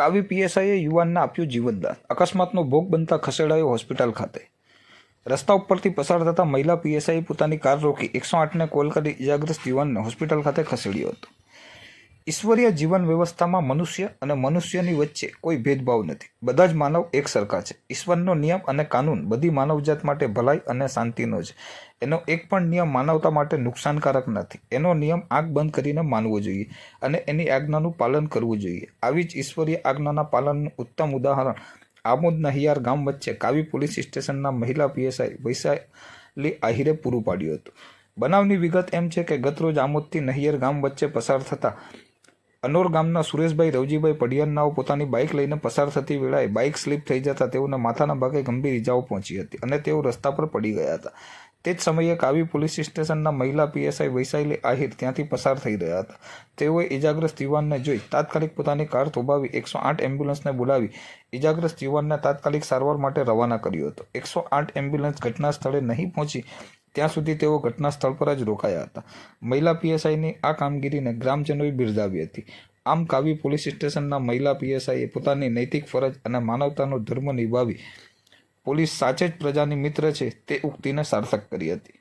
કાવી પીએસઆઈએ યુવાનને આપ્યું જીવનદાન. અકસ્માતનો ભોગ બનતા ખસેડાયો હોસ્પિટલ ખાતે. રસ્તા ઉપરથી પસાર થતા મહિલા પીએસઆઈએ પોતાની કાર રોકી એકસો આઠને કોલ કરી ઇજાગ્રસ્ત યુવાનને હોસ્પિટલ ખાતે ખસેડ્યો હતો. ઈશ્વરીય જીવન વ્યવસ્થામાં મનુષ્ય અને મનુષ્યની વચ્ચે કોઈ ભેદભાવ નથી. બધા જ માનવ એક સરખા છે. ઈશ્વરનો નિયમ અને કાનૂન બધી માનવજાત માટે ભલાઈ અને શાંતિનો છે. એનો એક પણ નિયમ માનવતા માટે નુકસાનકારક નથી. એનો નિયમ આંખ બંધ કરીને માનવો જોઈએ અને એની આજ્ઞાનું પાલન કરવું જોઈએ. આવી જ ઈશ્વરીય આજ્ઞાના પાલનનું ઉત્તમ ઉદાહરણ આમોદ નહિયાર ગામ વચ્ચે કાવી પોલીસ સ્ટેશનના મહિલા પીએસઆઈ વૈશાલી આહિરે પૂરું પાડ્યું હતું. બનાવની વિગત એમ છે કે ગતરોજ આમોદથી નહિયર ગામ વચ્ચે પસાર થતા અનોર ગામના સુરેશભાઈ, રવજીભાઈ પડિયાનાઓ પોતાની બાઇક લઈને પસાર થતી વેળાએ બાઇક સ્લીપ થઈ જતા તેઓના માથાના ભાગે ગંભીર ઇજાઓ પહોંચી હતી અને તેઓ રસ્તા પર પડી ગયા હતા. તે જ સમયે કાવી પોલીસ સ્ટેશનના મહિલા પીએસઆઈ વૈશાલી આહિર ત્યાંથી પસાર થઈ રહ્યા હતા. તેઓએ ઇજાગ્રસ્ત યુવાનને જોઈ તાત્કાલિક પોતાની કાર થોભાવી એકસો આઠ એમ્બ્યુલન્સને બોલાવી ઇજાગ્રસ્ત યુવાનને તાત્કાલિક સારવાર માટે રવાના કર્યો હતો. એકસો આઠ એમ્બ્યુલન્સ ઘટના સ્થળે નહીં પહોંચી ત્યાં સુધી તેઓ ઘટના સ્થળ પર જ રોકાયા હતા. મહિલા પીએસઆઈની આ કામગીરીને ગ્રામજનોએ બિરદાવી હતી. આમ કાવી પોલીસ સ્ટેશનના મહિલા પીએસઆઈએ પોતાની નૈતિક ફરજ અને માનવતાનો ધર્મ નિભાવી પોલીસ સાચે જ પ્રજાની મિત્ર છે તે ઉક્તિને સાર્થક કરી હતી.